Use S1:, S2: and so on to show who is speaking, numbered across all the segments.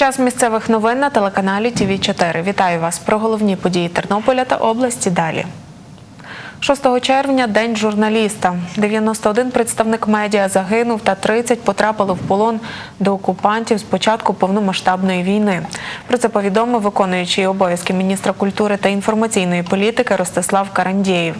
S1: Час місцевих новин на телеканалі ТВ 4 Вітаю вас про головні події Тернополя та області. Далі. 6 червня день журналіста. 91 представник медіа загинув та 30 потрапили в полон до окупантів з початку повномасштабної війни. Про це повідомив виконуючий обов'язки міністра культури та інформаційної політики Ростислав Карандєєв.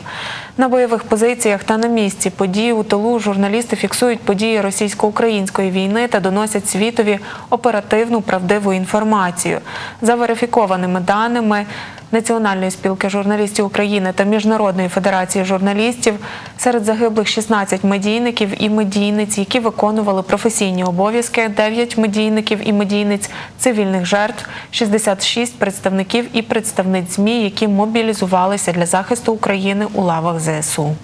S1: На бойових позиціях та на місці події у тилу журналісти фіксують події російсько-української війни та доносять світові оперативну правдиву інформацію. За верифікованими даними. Національної спілки журналістів України та Міжнародної федерації журналістів серед загиблих 16 медійників і медійниць, які виконували професійні обов'язки, 9 медійників і медійниць цивільних жертв, 66 представників і представниць ЗМІ, які мобілізувалися для захисту України у лавах ЗСУ. é Sul.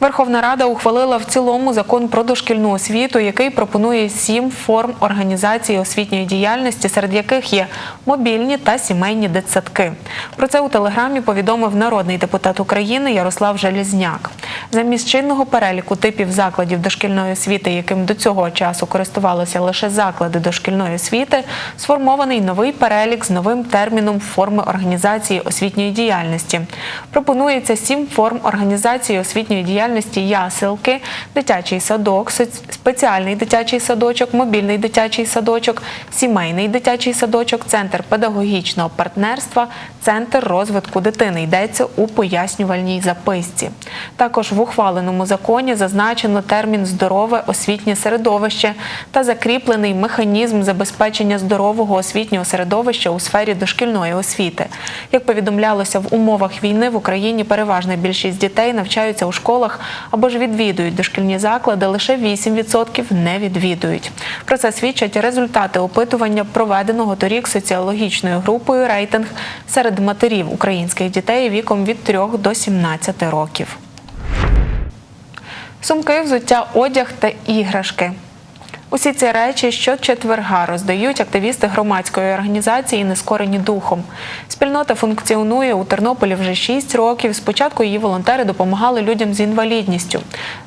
S1: Верховна Рада ухвалила в цілому закон про дошкільну освіту, який пропонує сім форм організації освітньої діяльності, серед яких є мобільні та сімейні дитсадки. Про це у телеграмі повідомив народний депутат України Ярослав Желізняк. Замість чинного переліку типів закладів дошкільної освіти, яким до цього часу користувалися лише заклади дошкільної освіти, сформований новий перелік з новим терміном форми організації освітньої діяльності. Пропонується сім форм організації освітньої діяльності яселки, дитячий садок, спеціальний дитячий садочок, мобільний дитячий садочок, сімейний дитячий садочок, центр педагогічного партнерства, центр розвитку дитини. Йдеться у пояснювальній записці. Також в ухваленому законі зазначено термін здорове освітнє середовище та закріплений механізм забезпечення здорового освітнього середовища у сфері дошкільної освіти. Як повідомлялося в умовах війни в Україні, переважна більшість дітей навчаються у школах або ж відвідують дошкільні заклади, лише 8% не відвідують. Про це свідчать результати опитування, проведеного торік соціологічною групою рейтинг серед матерів українських дітей віком від 3 до 17 років. Сумки, взуття, одяг та іграшки. Усі ці речі щочетверга роздають активісти громадської організації Нескорені духом. Спільнота функціонує у Тернополі вже 6 років. Спочатку її волонтери допомагали людям з інвалідністю.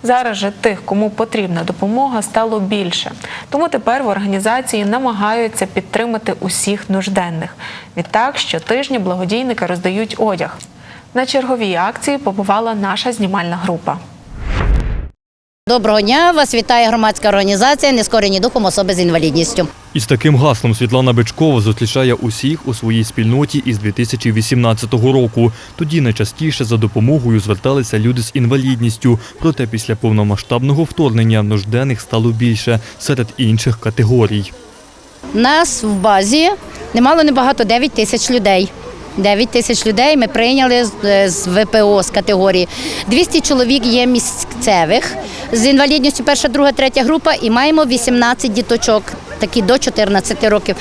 S1: Зараз же тих, кому потрібна допомога, стало більше. Тому тепер в організації намагаються підтримати усіх нужденних. Відтак, щотижня благодійники роздають одяг. На черговій акції побувала наша знімальна група.
S2: Доброго дня! Вас вітає громадська організація Нескорені духом особи з інвалідністю.
S3: Із таким гаслом Світлана Бичкова зустрічає усіх у своїй спільноті із 2018 року. Тоді найчастіше за допомогою зверталися люди з інвалідністю. Проте після повномасштабного вторгнення нужденних стало більше серед інших категорій.
S2: Нас в базі немало небагато 9 тисяч людей. 9 тисяч людей ми прийняли з- з ВПО з категорії. 200 чоловік є місцевих з інвалідністю перша, друга, третя група і маємо 18 діточок. Такі до 14 років.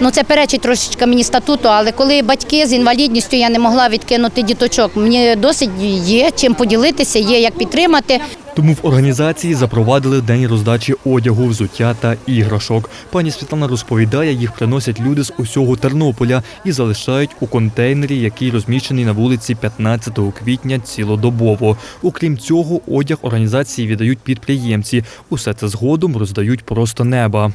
S2: Ну це перечить трошечки мені статуту, але коли батьки з інвалідністю я не могла відкинути діточок. Мені досить є чим поділитися, є як підтримати.
S3: Тому в організації запровадили день роздачі одягу, взуття та іграшок. Пані Світлана розповідає, їх приносять люди з усього Тернополя і залишають у контейнері, який розміщений на вулиці 15 квітня цілодобово. Окрім цього, одяг організації віддають підприємці. Усе це згодом роздають просто неба.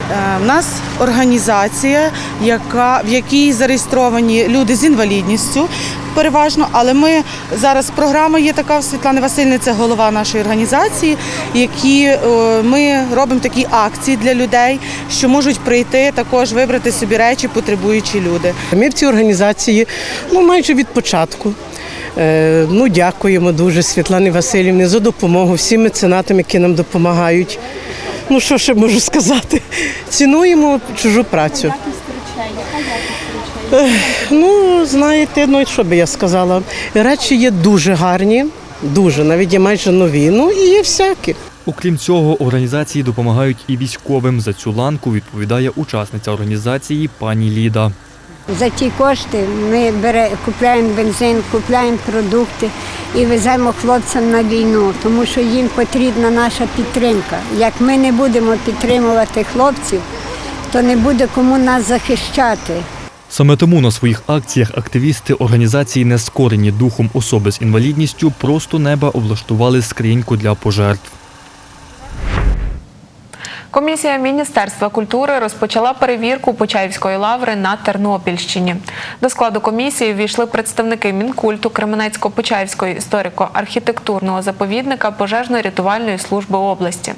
S4: Е, В нас організація, яка, в якій зареєстровані люди з інвалідністю переважно, але ми зараз програма є така в Світлани Васильівни, це голова нашої організації, які е, ми робимо такі акції для людей, що можуть прийти також вибрати собі речі, потребуючі люди.
S5: Ми в цій організації ну, майже від початку. Е, Ну, дякуємо дуже Світлані Васильівні за допомогу, всім меценатам, які нам допомагають. Ну, що ще можу сказати? Цінуємо чужу працю. Ну, знаєте, ну що би я сказала? Речі є дуже гарні, дуже, навіть є майже нові. Ну і є всякі.
S3: Окрім цього, організації допомагають і військовим. За цю ланку відповідає учасниця організації пані Ліда.
S6: За ті кошти ми бере, купляємо бензин, купляємо продукти і веземо хлопцям на війну, тому що їм потрібна наша підтримка. Як ми не будемо підтримувати хлопців, то не буде кому нас захищати.
S3: Саме тому на своїх акціях активісти організації Нескорені духом особи з інвалідністю просто неба облаштували скриньку для пожертв.
S1: Комісія Міністерства культури розпочала перевірку Почаївської лаври на Тернопільщині. До складу комісії ввійшли представники Мінкульту Кременецько-Почаївської історико-архітектурного заповідника пожежно-рятувальної служби області.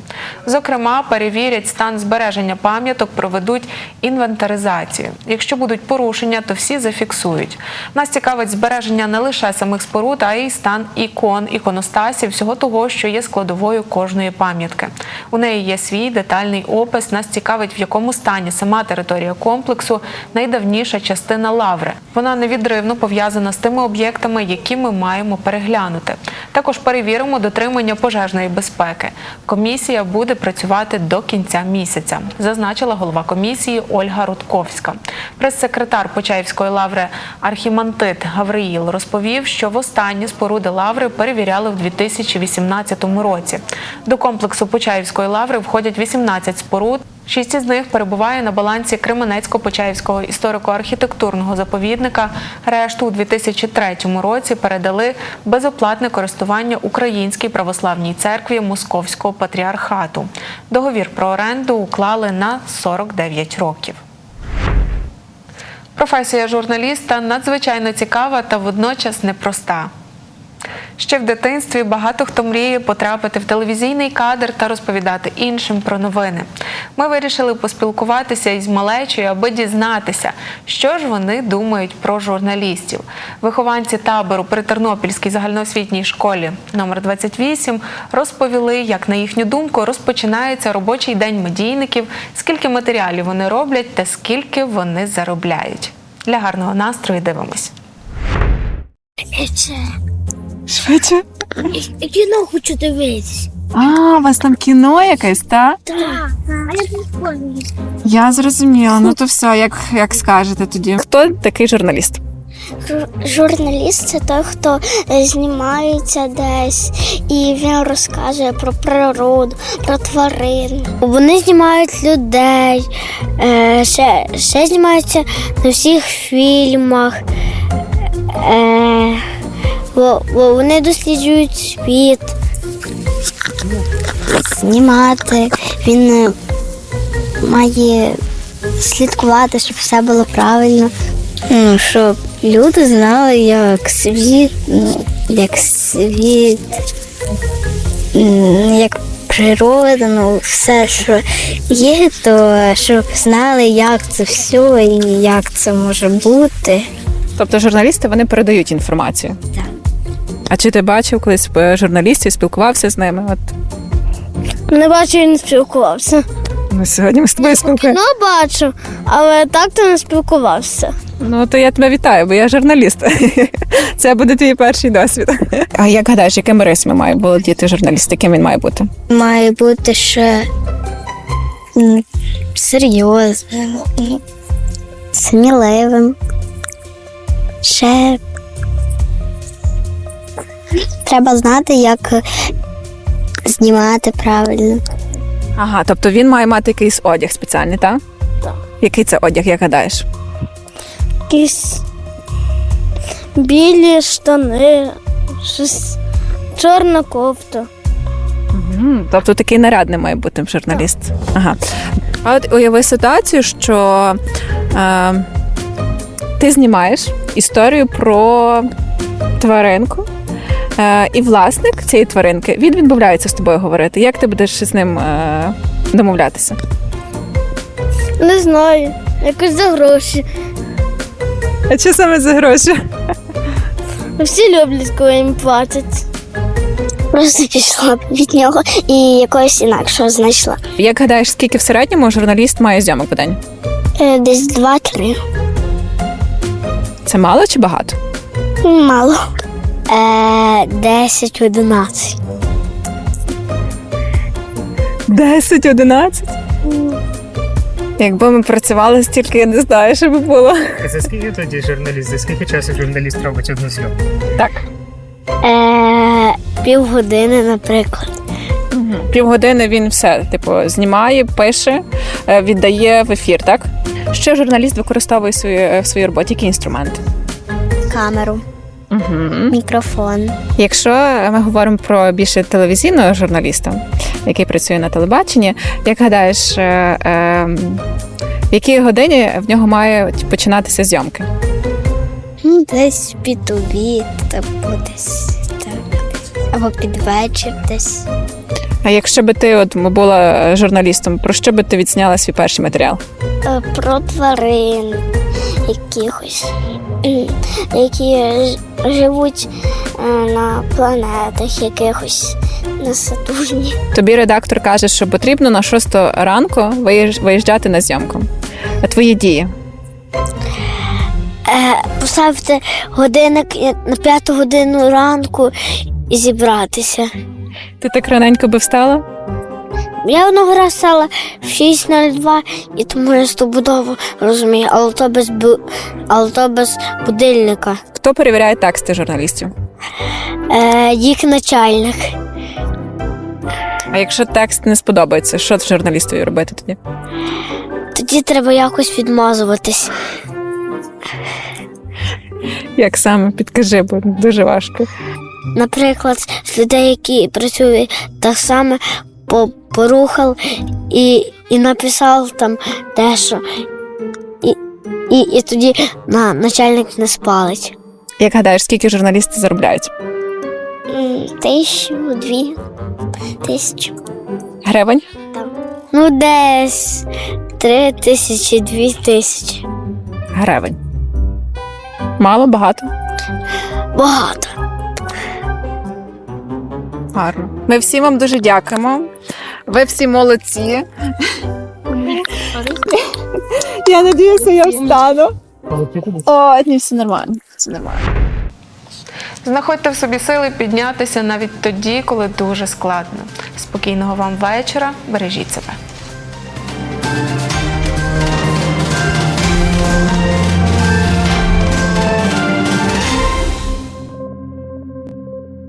S1: Зокрема, перевірять стан збереження пам'яток, проведуть інвентаризацію. Якщо будуть порушення, то всі зафіксують. Нас цікавить збереження не лише самих споруд, а й стан ікон, іконостасів, всього того, що є складовою кожної пам'ятки. У неї є свій детальний опис. Нас цікавить, в якому стані сама територія комплексу, найдавніша частина лаври. Вона невідривно пов'язана з тими об'єктами, які ми маємо переглянути. Також перевіримо дотримання пожежної безпеки. Комісія буде працювати до кінця місяця, зазначила голова комісії Ольга Рудковська. Прес-секретар Почаївської лаври Архімантит Гавриїл розповів, що востаннє споруди лаври перевіряли в 2018 році. До комплексу Почаївської лаври входять 18 споруд. Шість із них перебуває на балансі Кременецько-Почаївського історико-архітектурного заповідника. Решту у 2003 році передали безоплатне користування Українській православній церкві Московського патріархату. Договір про оренду уклали на 49 років. Професія журналіста надзвичайно цікава та водночас непроста. Ще в дитинстві багато хто мріє потрапити в телевізійний кадр та розповідати іншим про новини. Ми вирішили поспілкуватися із малечою, аби дізнатися, що ж вони думають про журналістів. Вихованці табору при Тернопільській загальноосвітній школі номер 28 розповіли, як на їхню думку розпочинається робочий день медійників, скільки матеріалів вони роблять та скільки вони заробляють. Для гарного настрою дивимось.
S7: Швидше.
S8: кіно хочу дивитись.
S7: А, у вас там кіно якесь, так?
S8: Так. А я не.
S7: Я зрозуміла. Ну то все, як, як скажете тоді. Хто такий журналіст?
S8: Журналіст це той, хто е, знімається десь і він розказує про природу, про тварин. Вони знімають людей, е, ще, ще знімаються на всіх фільмах. Бо, бо вони досліджують світ. Знімати. Він е, має слідкувати, щоб все було правильно. Ну, щоб люди знали, як світ, ну, як світ, як природа, ну, все, що є, то щоб знали, як це все і як це може бути.
S7: Тобто журналісти вони передають інформацію. А чи ти бачив колись е, журналістів, спілкувався з ними? От
S8: Не бачу, він не спілкувався.
S7: ми сьогодні ми з тобою спілкуємося.
S8: Ну, бачу, але так то не спілкувався.
S7: Ну то я тебе вітаю, бо я журналіст. Це буде твій перший досвід. А як гадаєш, якими рисами має володіти журналіст? Яким він має бути?
S8: Має бути ще серйозним, сміливим. Ще треба знати, як знімати правильно.
S7: Ага, тобто він має мати якийсь одяг спеціальний, так?
S8: Так.
S7: Який це одяг, як гадаєш?
S8: Якісь білі штани, щось чорна кофта.
S7: Мгм, Тобто такий нарядний має бути журналіст. Ага. А от уяви ситуацію, що е, ти знімаєш історію про тваринку, е, і власник цієї тваринки він відмовляється з тобою говорити. Як ти будеш з ним е, домовлятися?
S8: Не знаю, якось за гроші.
S7: А що саме за гроші?
S8: Всі люблять, коли їм платять. Просто пішла від нього і якогось інакшого знайшла.
S7: Як гадаєш, скільки в середньому журналіст має зйомок в день?
S8: Е, Десь два-три.
S7: Це мало чи багато?
S8: Мало. Е, Десять, одинадцять.
S7: 10-11? Якби ми працювали стільки, я не знаю, що би було.
S9: За скільки тоді журналіст? За скільки часу журналіст робить одну зйомку?
S7: Так.
S8: Е, Півгодини, наприклад.
S7: Півгодини він все, типу, знімає, пише, е, віддає в ефір, так? Що журналіст використовує в своїй, е, в своїй роботі? Які інструменти?
S8: Камеру,
S7: Угу.
S8: мікрофон.
S7: Якщо ми говоримо про більше телевізійного журналіста, який працює на телебаченні. Як гадаєш, е, е, в якій годині в нього мають починатися зйомки?
S8: Ну, десь під обід, або десь так. Або під вечір десь.
S7: А якщо би ти от була журналістом, про що би ти відсняла свій перший матеріал?
S8: Е, Про тварин якихось, які живуть е, на планетах якихось на Сатурні.
S7: Тобі редактор каже, що потрібно на 6 ранку виїжджати на зйомку. А твої дії?
S8: Е, Поставити годинник на п'яту годину ранку і зібратися.
S7: Ти так раненько би встала?
S8: Я одного разу стала в 6.02, і тому я стобудово розумію, але то без, бу- але то без будильника.
S7: Хто перевіряє тексти журналістів?
S8: Е, їх начальник.
S7: А якщо текст не сподобається, що з журналістою робити тоді?
S8: Тоді треба якось відмазуватись.
S7: Як саме підкажи, бо дуже важко.
S8: Наприклад, з людей, які працюють так само, порухав і, і написав там дещо. І, і, і тоді на, начальник не спалить.
S7: Як гадаєш, скільки журналісти заробляють?
S8: Тисячу, дві тисячі.
S7: Гривень?
S8: Ну, десь три тисячі, дві тисячі.
S7: Гривень. Мало, багато?
S8: Багато.
S7: Гарно. Ми всі вам дуже дякуємо. Ви всі молодці. Я надіюся, я встану. О, ні, все нормально. Все нормально.
S1: Знаходьте в собі сили піднятися навіть тоді, коли дуже складно. Спокійного вам вечора, бережіть себе.